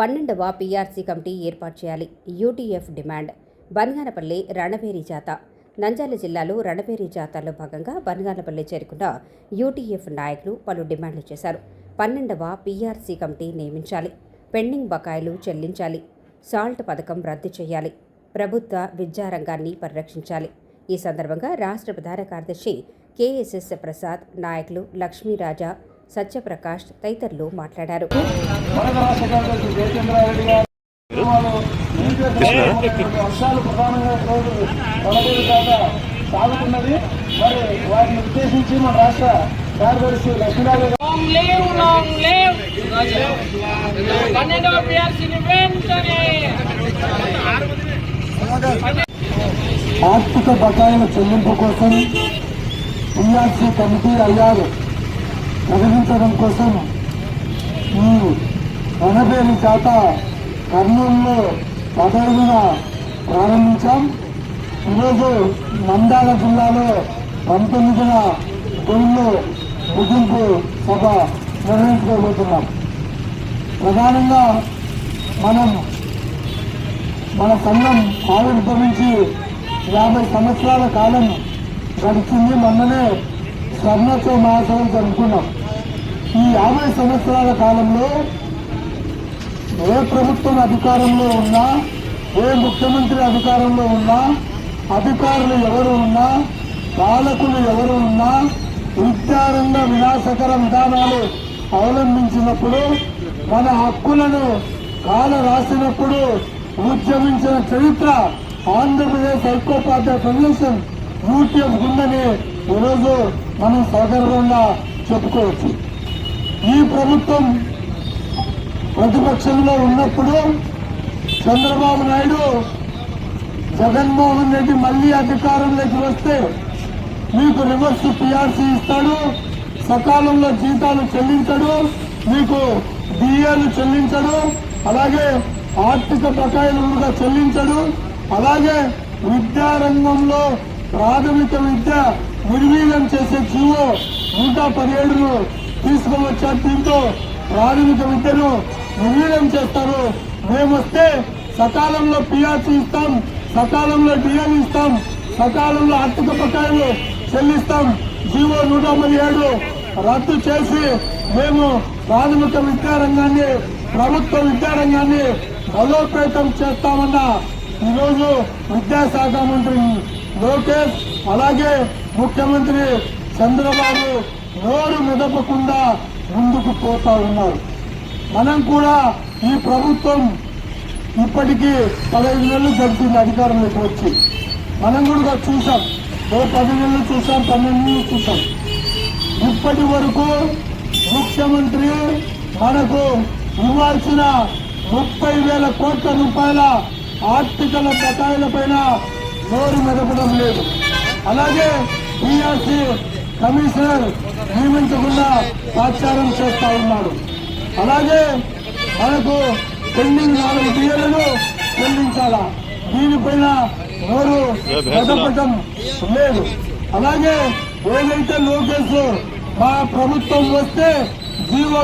పన్నెండవ PRC committee ఏర్పాటు చేయాలి. UTF demand. బనగానపల్లి రణబేరి జాత. నంద్యాల జిల్లాలో రణబేరి జాతరలో భాగంగా బనగానపల్లి చేరుకున్న యూటీఎఫ్ నాయకులు పలు డిమాండ్లు చేశారు. పన్నెండవ పీఆర్సీ కమిటీ నియమించాలి. పెండింగ్ బకాయిలు చెల్లించాలి. సాల్ట్ పథకం రద్దు చేయాలి. ప్రభుత్వ విద్యారంగాన్ని పరిరక్షించాలి. ఈ సందర్భంగా రాష్ట్ర ప్రధాన కార్యదర్శి కేఎస్ఎస్ ప్రసాద్ నాయకులు లక్ష్మీరాజా సత్యప్రకాష్ తదితరులు మాట్లాడారు. వర్షాలు ప్రధానంగా రోజు కాక సాగుతున్నది మరి వారిని ఉద్దేశించి మన రాష్ట్ర కార్యదర్శి ఆర్థిక బకాయిల చెల్లింపు కోసం పిఆర్సీ కమిటీ అయ్యారు. ప్రకటించడం కోసం ఈ ఎనభై శాత కర్నూలులో పదహైదున ప్రారంభించాం. ఈరోజు నంద్యాల జిల్లాలో పంతొమ్మిదిన జూన్లో ముగింపు సభ నిర్వహించుకోబోతున్నాం ప్రధానంగా మనం మన సంఘం ఆవిర్భవించి యాభై సంవత్సరాల కాలం గడిచింది. మొన్ననే స్వర్ణోత్సవ మహోత్సవం జరుపుకున్నాం. ఈ యాభై సంవత్సరాల కాలంలో ఏ ప్రభుత్వం అధికారంలో ఉన్నా ఏ ముఖ్యమంత్రి అధికారంలో ఉన్నా అధికారులు ఎవరు ఉన్నా పాలకులు ఎవరు ఉన్నా విద్యారంగ వినాశకర విధానాలు అవలంబించినప్పుడు మన హక్కులను కాల రాసినప్పుడు ఉద్యమించిన చరిత్ర ఆంధ్రప్రదేశ్ ఐక్యోపాధ్యాయ ఫెడరేషన్ యూటీఎఫ్ ఉందని ఈరోజు మనం సగర్వంగా చెప్పుకోవచ్చు. ఈ ప్రభుత్వం ప్రతిపక్షంలో ఉన్నప్పుడు చంద్రబాబు నాయుడు జగన్మోహన్ రెడ్డి మళ్ళీ అధికారంలోకి వస్తే మీకు రివర్స్ పిఆర్సీ ఇస్తాడు సకాలంలో జీతాలు చెల్లించడు మీకు డిఏలు చెల్లించడు అలాగే ఆర్థిక బకాయిలు కూడా చెల్లించడు అలాగే విద్యారంగంలో ప్రాథమిక విద్య నిర్వీర్యం చేసే జీవో నూట పదిహేడును తీసుకువచ్చే దీంతో? ప్రాథమిక విద్యను నిర్వీర్యం చేస్తారు. మేమొస్తే సకాలంలో పిఆర్సీ ఇస్తాం సకాలంలో డిఎల్ ఇస్తాం సకాలంలో ఆర్థిక బకాయిలు చెల్లిస్తాం. జీవో నూట పదిహేడు రద్దు చేసి మేము ప్రాథమిక విద్యారంగాన్ని ప్రభుత్వ విద్యారంగాన్ని బలోపేతం చేస్తామన్న ఈరోజు విద్యాశాఖ మంత్రి లోకేష్ అలాగే ముఖ్యమంత్రి చంద్రబాబు నోరు మెదపకుండా ముందుకు పోతా ఉన్నారు. మనం కూడా ఈ ప్రభుత్వం ఇప్పటికీ పదహైదు నెలలు గడిచింది అధికారంలోకి వచ్చి. మనం కూడా చూసాం ఓ పది నెలలు చూసాం పన్నెండు నెలలు చూసాం ఇప్పటి వరకు ముఖ్యమంత్రి మనకు ఇవ్వాల్సిన ముప్పై వేల కోట్ల రూపాయల ఆర్థికల బకాయిల పైన నోరు మెదపడం లేదు. అలాగే బీఆర్సీ కమిషనర్ నియమించకుండా తాత్సారం చేస్తా ఉన్నాడు. అలాగే మనకు పెండింగ్ నాలుగు బియ్యలను చెల్లించాలా? దీనిపైన ఎవరు మెదపటం లేదు. అలాగే ఏదైతే లోకేష్ మా ప్రభుత్వం వస్తే జీవో